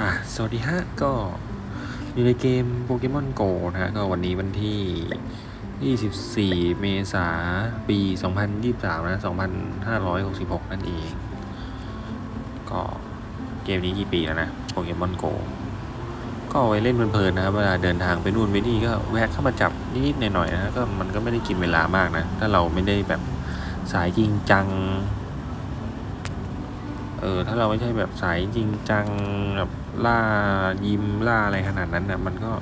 อะสวัสดีฮะ ก็อยู่ในเกมโปเกมอนโกนะฮะ ก็วันนี้วันที่ 24 เมษาปี 2023 นะ 2566 นั่นเอง ก็เกมนี้กี่ปีแล้วนะโปเกมอนโกก็เอาไว้เล่นเพลินๆนะครับ เวลาเดินทางไปนู่นไปนี่ก็แวะเข้ามาจับนิดๆหน่อยๆนะก็มันก็ไม่ได้กินเวลามากนะ ถ้าเราไม่ได้แบบสายจริงจัง เออถ้าเราไม่ใช่แบบสายจริงจังแบบล่ายิมล่าอะไรขนาดนั้นนะมันก็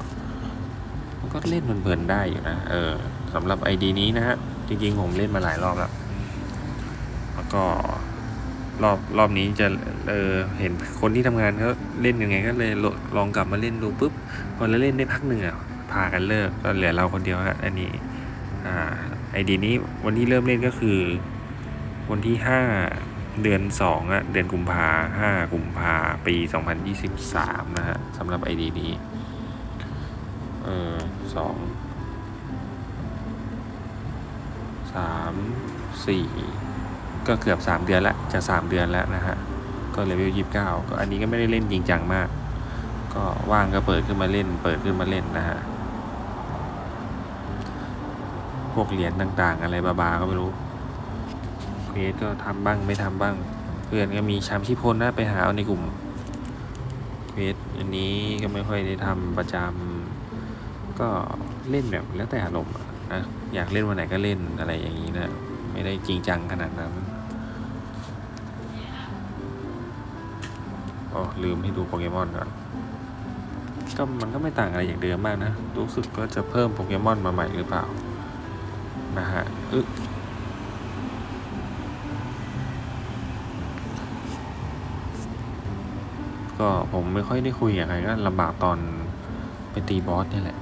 มันก็เล่นเพลินๆได้อยู่นะเออสำหรับไอดีนี้นะฮะจริงๆผมเล่นมาหลายรอบแล้วแล้วก็รอบรอบนี้จะเออเห็นคนที่ทำงานเขาเล่นยังไงก็เลยลองกลับมาเล่นดูปุ๊บพอเราเล่นได้พักหนึ่งอะพากันเลิกก็เหลือเราคนเดียวฮะอันนี้อ่าไอดีนี้วันที่เริ่มเล่นก็คือ วันที่ห้า เดือนสองอะเดือนกุมภาห้ากุมภาปีสองพันยี่สิบสามนะฮะสำหรับไอดีนี้ เออสองสามสี่ก็เกือบสามเดือนละจะสามเดือนแล้วนะฮะ ก็เลเวลยี่สิบเก้าก็อันนี้ก็ไม่ได้เล่นจริงจังมาก ก็ว่างก็เปิดขึ้นมาเล่น เปิดขึ้นมาเล่นนะฮะ พวกเหรียญต่างๆ อะไรบาๆก็ไม่รู้ เควสก็ทำบ้างไม่ทำบ้าง เพื่อนก็มีชามชิพลนะไปหาเอาในกลุ่มเวสอันนี้ก็ไม่ค่อยได้ทำประจำก็เล่นแบบแล้วแต่อารมณ์นะอยากเล่นวันไหนก็เล่นอะไรอย่างนี้นะไม่ได้จริงจังขนาดนั้นอ๋อลืมให้ดูโปเกมอนก่อนก็มันก็ไม่ต่างอะไรอย่างเดิมมากนะ รู้สึกก็จะเพิ่มโปเกมอนมาใหม่หรือเปล่า นะฮะอึะ ก็ผมไม่ค่อยได้คุยกับใครก็ลำบากตอนไปตีบอสเนี่ยแหละ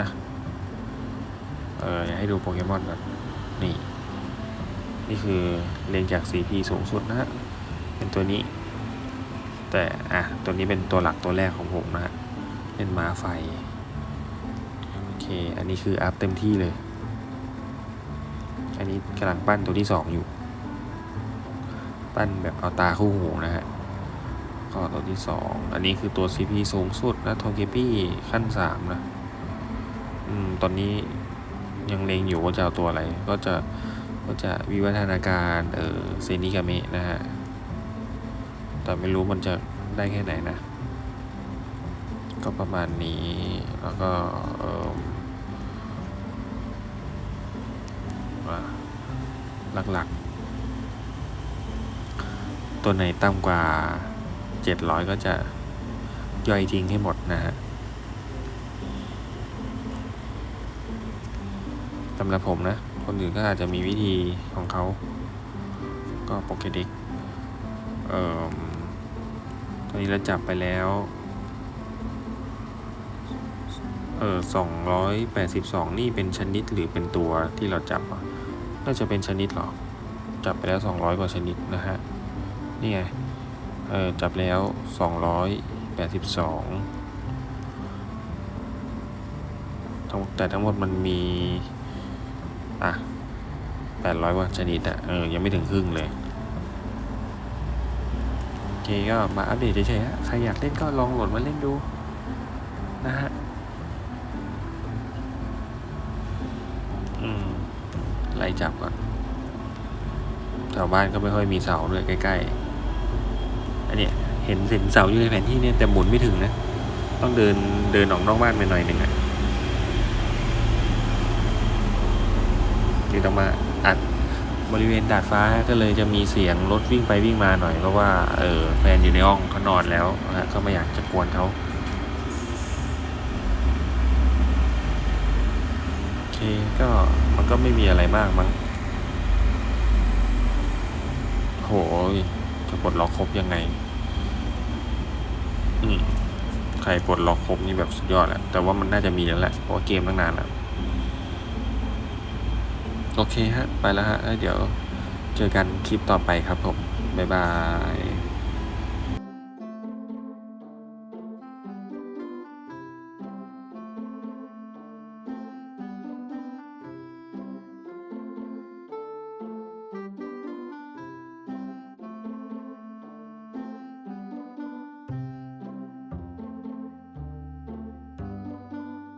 นะ เอออยากให้ดูโปเกมอนก่อนนี่ นี่คือเรียงจาก CP สูงสุดนะฮะ เป็นตัวนี้ แต่ อะ ตัวนี้เป็นตัวหลักตัวแรกของผมนะฮะ เป็นม้าไฟ โอเค อันนี้คืออัพเต็มที่เลย อันนี้กำลังปั้นตัวที่สองอยู่ ปั้นแบบเอาตาคู่หูนะฮะ ก็ตัวที่สองอันนี้คือตัว CP สูงสุดนะโทเกปี้ขั้นสามนะอืมตอนนี้ยังเลงอยู่ว่าจะเอาตัวอะไร ก็จะก็จะวิวัฒนาการเออเซนิกาเมะนะฮะ แต่ไม่รู้มันจะได้แค่ไหนนะ ก็ประมาณนี้ แล้วก็เออหลักๆ ตัวไหนต่ำกว่า 700 ก็จะย่อยทิ้งให้หมดนะฮะสำหรับผมนะ คนอื่นก็อาจจะมีวิธีของเขา ก็โปเกเด็กเอ่อตอนนี้เราจับไปแล้ว เออสองร้อยแปดสิบสองนี่เป็นชนิดหรือเป็นตัวที่เราจับ น่าจะเป็นชนิดหรอ จับไปแล้วสองร้อยกว่าชนิดนะฮะ นี่ไง เออจับแล้วสองร้อยแปดสิบสองแต่ทั้งหมดมันมี อะแปดร้อยกว่าชนิดอะเออ ยังไม่ถึงครึ่งเลยโอเคก็มาอัปเดตเฉยๆฮะใครอยากเล่นก็ลองโหลดมาเล่นดู นะฮะอืมไล่จับก่อนแถวบ้านก็ไม่ค่อยมีเสาด้วยใกล้ ๆ เนี้ยเห็นเห็นเสาอยู่ในแผนที่เนี่ยแต่หมุนไม่ถึงนะ ต้องเดินเดินออกนอกบ้านไปหน่อยหนึ่งอะที่ต้องมาอัดบริเวณดาดฟ้าก็เลยจะมีเสียงรถวิ่งไปวิ่งมาหน่อยเพราะว่าเออแฟนอยู่ในห้องเขานอนแล้วนะฮะก็ไม่อยากจะกวนเขาโอเคก็มันก็ไม่มีอะไรมากมั้งโหย จะปลดล็อกครบยังไง อืมใครปลดล็อกครบนี่แบบสุดยอดแหละแต่ว่ามันน่าจะมีแล้วแหละเพราะเกมตั้งนานแล้วโอเคฮะ ไปแล้วฮะแล้วเดี๋ยวเจอกันคลิปต่อไปครับผม บ๊ายบาย